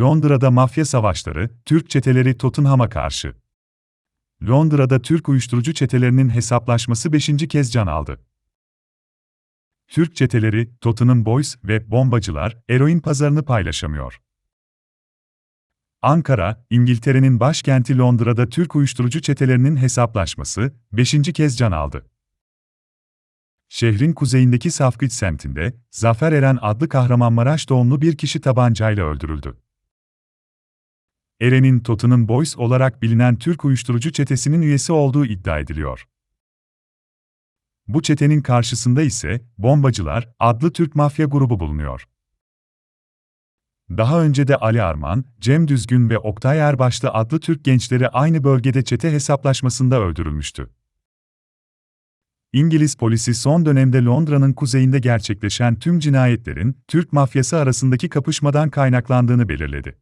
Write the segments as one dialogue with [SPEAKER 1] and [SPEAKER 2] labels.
[SPEAKER 1] Londra'da mafya savaşları, Türk çeteleri Tottenham'a karşı. Londra'da Türk uyuşturucu çetelerinin hesaplaşması 5. kez can aldı. Türk çeteleri, Tottenham Boys ve bombacılar, eroin pazarını paylaşamıyor. Ankara, İngiltere'nin başkenti Londra'da Türk uyuşturucu çetelerinin hesaplaşması, 5. kez can aldı. Şehrin kuzeyindeki Safkit semtinde, Zafer Eren adlı Kahramanmaraş doğumlu bir kişi tabancayla öldürüldü. Eren'in Tottenham Boys olarak bilinen Türk uyuşturucu çetesinin üyesi olduğu iddia ediliyor. Bu çetenin karşısında ise Bombacılar adlı Türk mafya grubu bulunuyor. Daha önce de Ali Arman, Cem Düzgün ve Oktay Erbaşlı adlı Türk gençleri aynı bölgede çete hesaplaşmasında öldürülmüştü. İngiliz polisi son dönemde Londra'nın kuzeyinde gerçekleşen tüm cinayetlerin Türk mafyası arasındaki kapışmadan kaynaklandığını belirledi.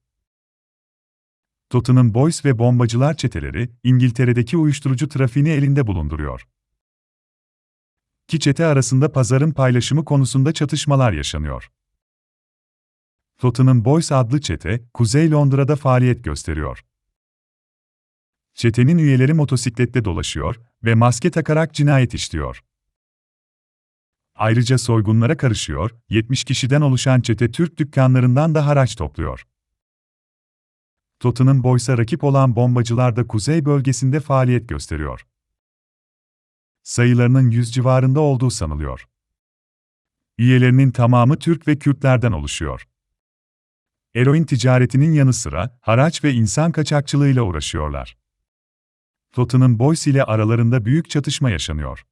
[SPEAKER 1] Tottenham Boys ve bombacılar çeteleri, İngiltere'deki uyuşturucu trafiğini elinde bulunduruyor. İki çete arasında pazarın paylaşımı konusunda çatışmalar yaşanıyor. Tottenham Boys adlı çete, Kuzey Londra'da faaliyet gösteriyor. Çetenin üyeleri motosiklette dolaşıyor ve maske takarak cinayet işliyor. Ayrıca soygunlara karışıyor, 70 kişiden oluşan çete Türk dükkanlarından da haraç topluyor. Tottenham Boys'a rakip olan bombacılar da kuzey bölgesinde faaliyet gösteriyor. Sayılarının 100 civarında olduğu sanılıyor. Üyelerinin tamamı Türk ve Kürtlerden oluşuyor. Eroin ticaretinin yanı sıra haraç ve insan kaçakçılığıyla uğraşıyorlar. Tottenham Boys ile aralarında büyük çatışma yaşanıyor.